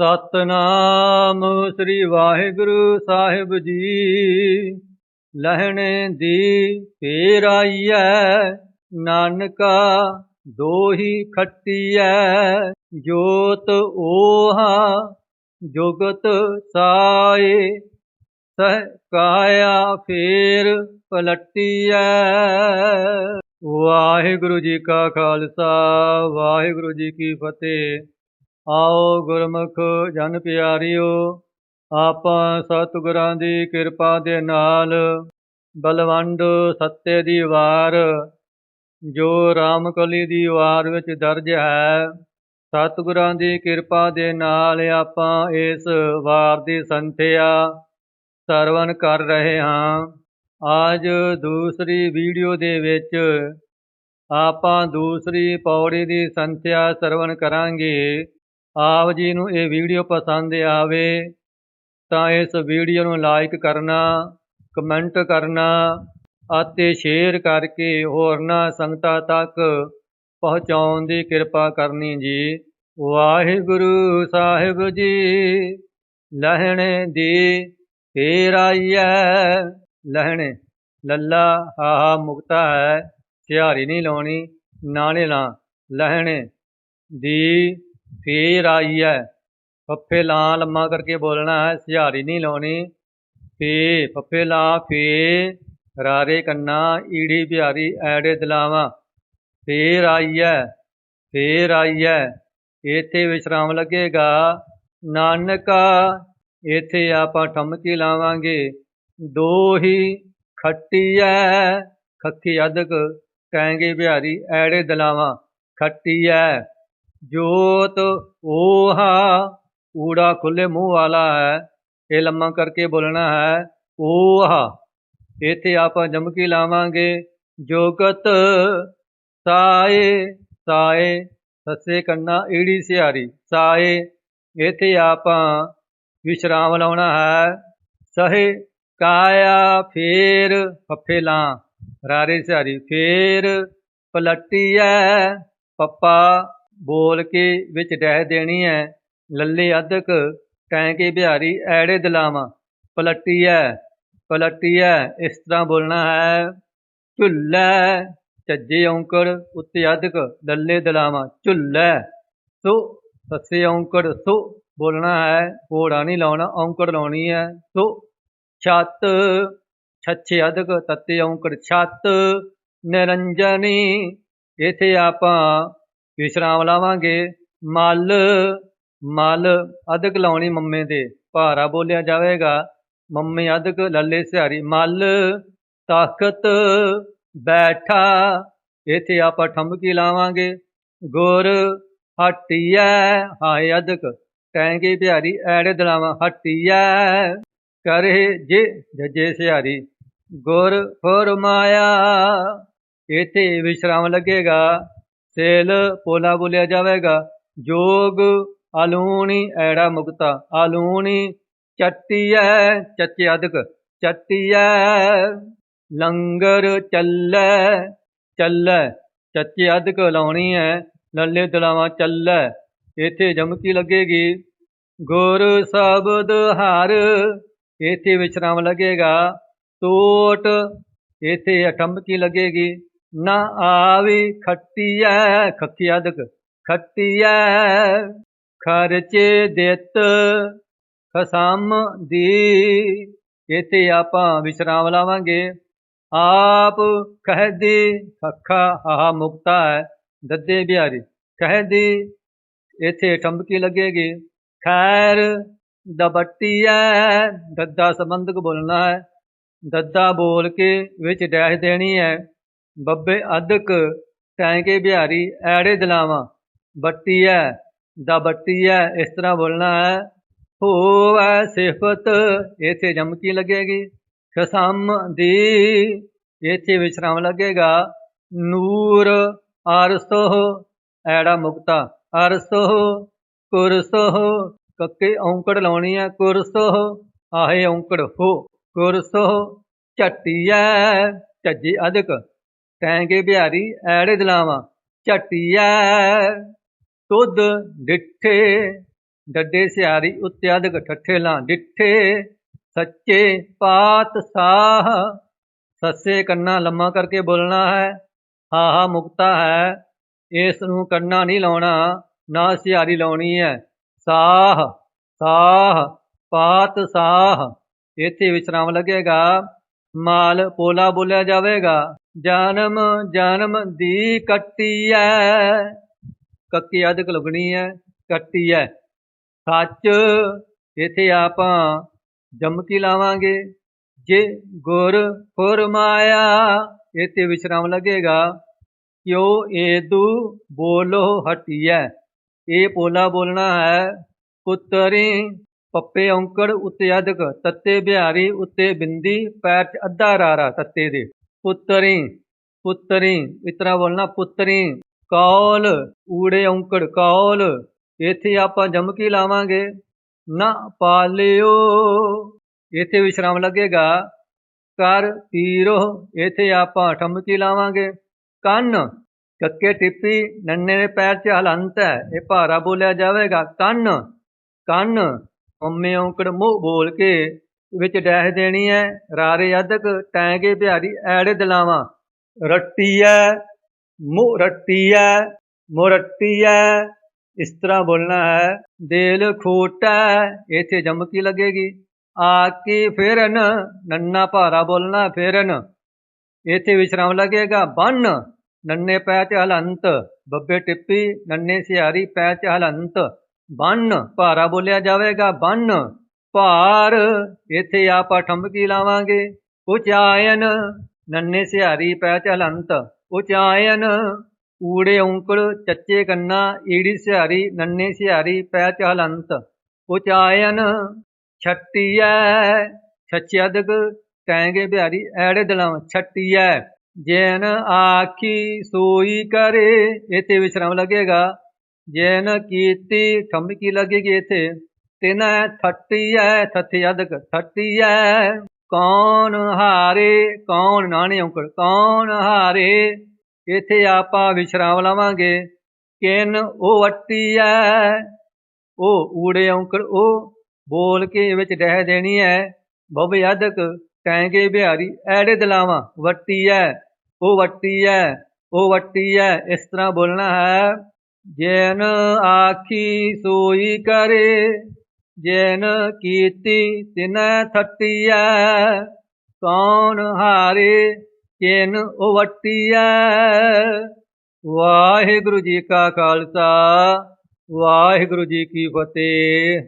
ਸਤਨਾਮ ਸ੍ਰੀ ਵਾਹਿਗੁਰੂ ਸਾਹਿਬ ਜੀ। ਲਹਿਣੇ ਦੀ ਫੇਰ ਆਈਐ, ਨਾਨਕਾ ਦੋਹੀ ਖੱਟੀਐ, ਜੋਤ ਓਹਾ ਜੁਗਤ ਸਾਏ ਸਹ ਕਾਇਆ ਫੇਰ ਪਲਟੀਐ। ਵਾਹਿਗੁਰੂ ਜੀ ਕਾ ਖਾਲਸਾ, ਵਾਹਿਗੁਰੂ ਜੀ ਕੀ ਫਤਿਹ। ਆਓ ਗੁਰਮੁਖ ਜਨ ਪਿਆਰਿਓ, ਆਪਾਂ ਸਤਿਗੁਰਾਂ ਦੀ ਕਿਰਪਾ ਦੇ ਨਾਲ ਬਲਵੰਡ ਸੱਤੇ ਦੀ ਵਾਰ, ਜੋ ਰਾਮਕਲੀ ਦੀ ਵਾਰ ਵਿੱਚ ਦਰਜ ਹੈ, ਸਤਿਗੁਰਾਂ ਦੀ ਕਿਰਪਾ ਦੇ ਨਾਲ ਆਪਾਂ ਇਸ ਵਾਰ ਦੀ ਸੰਥਿਆ ਸਰਵਨ ਕਰ ਰਹੇ ਹਾਂ। ਅੱਜ ਦੂਸਰੀ ਵੀਡੀਓ ਦੇ ਵਿੱਚ ਆਪਾਂ ਦੂਸਰੀ ਪੌੜੀ ਦੀ ਸੰਥਿਆ ਸਰਵਨ ਕਰਾਂਗੇ। ਆਪ ਜੀ ਨੂੰ ਇਹ ਵੀਡੀਓ ਪਸੰਦ ਆਵੇ ਤਾਂ ਇਸ ਵੀਡੀਓ ਨੂੰ ਲਾਈਕ ਕਰਨਾ ਕਮੈਂਟ ਕਰਨਾ ਅਤੇ ਸ਼ੇਅਰ ਕਰਕੇ ਹੋਰਨਾਂ ਸੰਗਤਾਂ ਤੱਕ ਪਹੁੰਚਾਉਣ ਦੀ ਕਿਰਪਾ ਕਰਨੀ ਜੀ। ਵਾਹਿਗੁਰੂ ਸਾਹਿਬ ਜੀ, ਲਹਿਣੇ ਦੀ ਫੇਰ ਆਈਐ। ਲਹਿਣੇ, ਲੱਲਾ ਹਾਹਾ ਮੁਕਤਾ ਹੈ ਸਿਹਾਰੀ ਨਹੀਂ ਲਾਉਣੀ, ਨਾਲੇ ਲਾ। ਲਹਿਣੇ ਦੀ ਫੇਰ ਆਈ ਹੈ ਫੱਫੇ ਲਾਂ ਲੰਮਾ ਕਰਕੇ ਬੋਲਣਾ ਹੈ ਸਿਹਾਰੀ ਨਹੀਂ ਲਾਉਣੀ। ਫੇ, ਫੱਫੇ ਲਾਂ ਫੇ, ਰਾਰੇ ਕੰਨਾ, ਈੜੀ ਬਿਹਾਰੀ, ਐੜੇ ਦਲਾਵਾਂ। ਫੇਰ ਆਈ ਹੈ ਫੇਰ ਆਈ ਹੈ ਇੱਥੇ ਵਿਸ਼ਰਾਮ ਲੱਗੇਗਾ, ਨਾਨਕਾ, ਇੱਥੇ ਆਪਾਂ ਠਮਕੀ ਲਾਵਾਂਗੇ। ਦੋ ਹੀ ਖੱਟੀਐ ਖੱਖੀ ਅਦਕ ਕਹਾਂਗੇ ਬਿਹਾਰੀ, ਐੜੇ ਦਲਾਵਾਂ। ਖੱਟੀਐ ਜੋਤ ਓਹਾ, ਊੜਾ ਖੁੱਲੇ ਮੂੰਹ ਵਾਲਾ ਹੈ, ਇਹ ਲੰਮਾ ਕਰਕੇ ਬੋਲਣਾ ਹੈ, ਓਹਾ। ਇੱਥੇ ਆਪਾਂ ਜਮਕੀ ਲਾਵਾਂਗੇ, ਜੋਗਤ ਸਾਏ ਸਾਏ, ਸੱਸੇ ਕੰਨਾ ਈੜੀ ਸਿਹਾਰੀ, ਸਾਏ। ਇੱਥੇ ਆਪਾਂ ਵਿਸ਼ਰਾਮ ਲਾਉਣਾ ਹੈ, ਸਹੇ ਕਾਇਆ ਫੇਰ ਫੱਫੇ ਲਾਂ, ਰਾਰੇ ਸਿਹਾਰੀ ਫੇਰ ਪਲਟੀਐ, ਪੱਪਾ ਬੋਲ ਕੇ ਵਿੱਚ ਡਹਿ ਦੇਣੀ ਹੈ ਲੱਲੇ ਅਧਕ ਕਹਿ ਕੇ ਬਿਹਾਰੀ, ਐੜੇ ਦਲਾਵਾਂ। ਪਲਟੀਐ ਪਲਟੀਐ, ਇਸ ਤਰ੍ਹਾਂ ਬੋਲਣਾ ਹੈ। ਝੁੱਲੈ ਚੱਜੇ ਔਂਕੜ ਉੱਤੇ ਅਧਕ ਲੱਲੇ ਦਲਾਵਾਂ। ਝੁੱਲੈ, ਸੋ ਸੱਸੇ ਔਂਕੜ, ਸੋ ਬੋਲਣਾ ਹੈ। ਘੋੜਾ ਨਹੀਂ ਲਾਉਣਾ, ਔਂਕੜ ਲਾਉਣੀ ਹੈ। ਸੋ ਛੱਤ, ਛੱਛੇ ਅਧਕ ਤੱਤੇ ਔਂਕੜ। ਛੱਤ, ਨਿਰੰਜਨੀ, ਇਥੇ ਆਪਾਂ ਵਿਸ਼ਰਾਮ ਲਾਵਾਂਗੇ। ਮਲ ਮਲ ਅਧਕ ਲਾਉਣੀ ਮੰਮੇ ਦੇ। ਭਾਰਾ ਬੋਲਿਆ ਜਾਵੇਗਾ। ਮੰਮੀ ਅਧਕ ਲੱਲੇ ਸਿਹਾਰੀ। ਮਲ, ਤਾਕਤ ਬੈਠਾ। ਇਥੇ ਆਪਾਂ ਠੰਬਕੀ ਲਾਵਾਂਗੇ। ਗੁਰ ਹਟਿਐ, ਹਾਏ ਅਧਕ ਟੈਂਗੇ ਬਿਹਾਰੀ ਐੜੇ ਦਲਾਵਾਂ। ਹਟਿਐ, ਕਰੇ ਜੇ ਜੱਜੇ ਸਿਹਾਰੀ। ਗੁਰ ਫਰਮਾਇਆ, ਇਥੇ ਵਿਸ਼ਰਾਮ ਲੱਗੇਗਾ। ਸੇਲ ਪੋਲਾ ਬੋਲਿਆ ਜਾਵੇਗਾ। ਜੋਗ ਆਲੂਣੀ ਐੜਾ ਮੁਕਤਾ। ਆਲੂਣੀ ਚੱਟੀਐ ਚੱਚੇ ਅਧਕ। ਚੱਟੀਐ ਲੰਗਰ ਚੱਲੈ ਚੱਲੈ। ਚੱਚੇ ਅਦਕ ਲਾਉਣੀ ਹੈ ਲੱਲੇ ਦਲਾਵਾਂ ਚੱਲੈ। ਇੱਥੇ ਜਮਕੀ ਲੱਗੇਗੀ। ਗੁਰ ਸ਼ਬਦ ਹਰ ਇੱਥੇ ਵਿਸ਼ਰਾਮ ਲੱਗੇਗਾ। ਟੋਟ ਇਥੇ ਅਠੰਬਕੀ ਲੱਗੇਗੀ। ਨਾ ਆਵੀ ਖੱਟੀਐ ਖੱਕੀ ਅਦਕ ਖੱਟੀਐ। ਖਰਚੇ ਦਿੱਤ ਖਸਮ ਦੀ, ਇਥੇ ਆਪਾਂ ਵਿਸ਼ਰਾਮ ਲਾਵਾਂਗੇ। ਆਪ ਕਹਦੀ ਖੱਖਾ ਆਹ ਮੁਕਤਾ ਹੈ, ਦੱਦੇ ਬਿਹਾਰੀ। ਕਹਦੀ ਇੱਥੇ ਠੰਬਕੀ ਲੱਗੇਗੀ। ਖੈਰ ਦਬੱਟੀਐ, ਦੱਦਾ ਸੰਬੰਧਕ ਬੋਲਣਾ ਹੈ। ਦੱਦਾ ਬੋਲ ਕੇ ਵਿੱਚ ਡੈਸ਼ ਦੇਣੀ ਹੈ। ਬੱਬੇ ਅਦਕ ਟੈਂਕੇ ਬਿਹਾਰੀ, ਐੜੇ ਦਲਾਵਾਂ ਬੱਟੀਐ ਦਾ ਬੱਟੀਐ ਇਸ ਤਰ੍ਹਾਂ ਬੋਲਣਾ ਹੈ ਹੋਵੈ ਸਿਫਤ ਇੱਥੇ ਜਮਕੀ ਲੱਗੇਗੀ? ਖਸਮ ਦੀ ਇੱਥੇ ਵਿਸ਼ਰਾਮ ਲੱਗੇਗਾ। ਨੂਰ ਅਰਸੋਹ ਐੜਾ ਮੁਕਤਾ ਅਰਸੋਹ ਕੁਰਸੋਹ ਕੱਕੇ ਔਂਕੜ ਲਾਉਣੀ ਹੈ ਕੁਰਸੋਹ ਆਹੇ ਔਂਕੜ ਹੋ ਕੁਰਸੋਹ ਝੱਟੀਐ ਝੱਜੀ ਅਧਿਕ। ਟੈਂਗੇ ਬਿਹਾਰੀ, ਐੜੇ ਦਲਾਵਾਂ, ਝੱਟੀਐ, ਤੁਧ ਡਿੱਠੇ, ਡੱਡੇ ਸਿਆਰੀ ਉਤਿਆਦਿਕ ਠੱਠੇ ਲਾਂ ਡਿੱਠੇ, ਸੱਚੇ ਪਾਤ ਸਾਹ ਸੱਸੇ ਕੰਨਾ ਲੰਮਾ ਕਰਕੇ ਬੋਲਣਾ ਹੈ, ਹਾਹਾ ਮੁਕਤਾ ਹੈ ਇਸ ਨੂੰ ਕੰਨਾ ਨਹੀਂ ਲਾਉਣਾ, ਨਾ ਸਿਆਰੀ ਲਾਉਣੀ ਹੈ, ਸਾਹ ਸਾਹ ਪਾਤ ਸਾਹ ਇੱਥੇ ਵਿਸਰਾਮ ਲੱਗੇਗਾ, ਮਾਲ ਪੋਲਾ ਬੋਲਿਆ ਜਾਵੇਗਾ। ਜਨਮ ਜਨਮ ਦੀ ਕੱਟੀ ਐ। ਕੱਕੀ ਅਧਿਕ ਲੁਗਣੀ ਹੈ ਕੱਟੀ ਐ। ਸੱਚ, ਇੱਥੇ ਆਪਾਂ ਜਮਕੀ ਲਾਵਾਂਗੇ? ਜੇ ਗੁਰ ਫਰਮਾਇਆ, ਇੱਥੇ ਵਿਸਰਾਮ ਲੱਗੇਗਾ। ਕਿਉ? ਏਦੂ ਬੋਲੋ ਹਟਿਐ। ਇਹ ਪੋਲਾ ਬੋਲਣਾ ਹੈ, ਪੁੱਤਰੀ ਪੱਪੇ ਔਂਕੜ ਉੱਤੇ ਅਧਿਕ ਤੱਤੇ ਬਿਹਾਰੀ ਉੱਤੇ ਬਿੰਦੀ, ਪੈਰ ਚ ਅੱਧਾ ਰਾਰਾ ਤੱਤੇ ਦੇ। ਪੁੱਤਰੀ ਪੁੱਤਰੀ ਇਸ ਤਰ੍ਹਾਂ ਬੋਲਣਾ ਪੁੱਤਰੀ। ਕੌਲ, ਊੜੇ ਔਂਕੜ ਕੌਲ, ਇੱਥੇ ਆਪਾਂ ਜਮਕੀ ਲਾਵਾਂਗੇ। ਨਾ ਪਾਲਿਓ। ਇੱਥੇ ਵਿਸ਼ਰਾਮ ਲੱਗੇਗਾ। ਕਰ ਤੀਰੋ ਇੱਥੇ ਆਪਾਂ ਠਮਕੀ ਲਾਵਾਂਗੇ। ਕੰਨ ਕੱਕੇ ਟਿੱਪੀ, ਨੰਨੇ ਦੇ ਪੈਰ 'ਚ ਹਲੰਤ ਹੈ, ਇਹ ਭਾਰਾ ਬੋਲਿਆ ਜਾਵੇਗਾ। ਕੰਨ ਕੰਨ ਅੰਮੇ ਔਂਕੜ ਮੂੰਹ ਬੋਲ ਕੇ ਵਿੱਚ ਡੈਹ ਦੇਣੀ ਹੈ ਰਾਰੇ ਅਧਕ ਟੈਂਗੇ ਪਿਆਰੀ ਐੜੇ ਦਲਾਵਾਂ। ਰੱਟੀਐ ਮੂੰਹ ਰੱਟੀਐ ਮੋਰਟੀਐ ਇਸ ਤਰ੍ਹਾਂ ਬੋਲਣਾ ਹੈ, ਦਿਲ ਖੋਟਾ ਇੱਥੇ ਜਮਕੀ ਲੱਗੇਗੀ। ਆ ਕੇ ਫਿਰਨ, ਨੰਨਾ ਭਾਰਾ ਬੋਲਣਾ ਫਿਰਨ। ਇੱਥੇ ਵਿਸ਼ਰਾਮ ਲੱਗੇਗਾ, ਬੰਨ। ਨੰਨੇ ਪੈ ਚ ਹਲੰਤ, ਬੱਬੇ ਟਿੱਪੀ, ਨੰਨੇ ਸਿਹਾਰੀ ਪੈ ਚ ਹਲੰਤ। ਬੰਨ, ਭਾਰਾ ਬੋਲਿਆ ਜਾਵੇਗਾ, ਬੰਨ। ਭਾਰ, ਇੱਥੇ ਆਪਾਂ ਠੰਬਕੀ ਲਾਵਾਂਗੇ। ਉਚਾਇਨ, ਨੰਨੇ ਸਿਹਾਰੀ ਪੈ ਤੇ ਹਲੰਤ ਉਚਾਇਨ, ਊੜੇ ਔਂਕੜ ਚੱਚੇ ਕੰਨਾ, ਈੜੀ ਸਿਹਾਰੀ, ਨੰਨੇ ਸਿਹਾਰੀ ਪੈ ਤੇ ਹਲੰਤ ਉਚਾਇਨ, ਛੱਟੀਐ ਛੱਚਿਆਦਕ ਟੈਂਗੇ ਬਿਹਾਰੀ ਐੜੇ ਦਲਾਂ ਛੱਟੀਐ। ਜੈਨ ਆਖੀ ਸੋਈ ਕਰੇ, ਇਥੇ ਵਿਸ਼ਰਾਮ ਲੱਗੇਗਾ। ਜੈਨ ਕੀਤੀ ਠੰਬਕੀ ਲੱਗੇਗੀ ਇੱਥੇ। ਤਿਨ ਥੱਟੀਐ ਥੱਥਿਆਦਕ ਥੱਟੀਐ। ਕੌਣ ਹਾਰੇ, ਕੌਣ ਨਾਣੇ ਔਂਕੜ, ਕੌਣ ਹਾਰੇ? ਇੱਥੇ ਆਪਾਂ ਵਿਸ਼ਰਾਮ ਲਾਵਾਂਗੇ। ਕਿਨ ਉਹ ਵਟੀਐ ਉਹ ਊੜੇ ਔਂਕੜ, ਉਹ ਬੋਲ ਕੇ ਵਿੱਚ ਡਹਿ ਦੇਣੀ ਹੈ ਬਬ ਅਦਕ ਟੈਂਗੇ ਬਿਹਾਰੀ, ਐੜੇ ਦਲਾਵਾਂ ਵੱਟੀ ਐ ਉਹ ਵੱਟੀ ਐ ਉਹ ਵੱਟੀ ਐ ਇਸ ਤਰ੍ਹਾਂ ਬੋਲਣਾ ਹੈ। ਜੈਨ ਆਖੀ ਸੋਈ ਕਰੇ। ਜੈਨ ਕੀਤੀ ਤਿਨ ਥੱਟੀ ਐ ਕੌਣ ਹਾਰੇ ਕਿਨ ਉਹ ਵਾਹਿਗੁਰੂ ਜੀ ਕਾ ਖਾਲਸਾ, ਵਾਹਿਗੁਰੂ ਜੀ ਕੀ ਫਤਿਹ।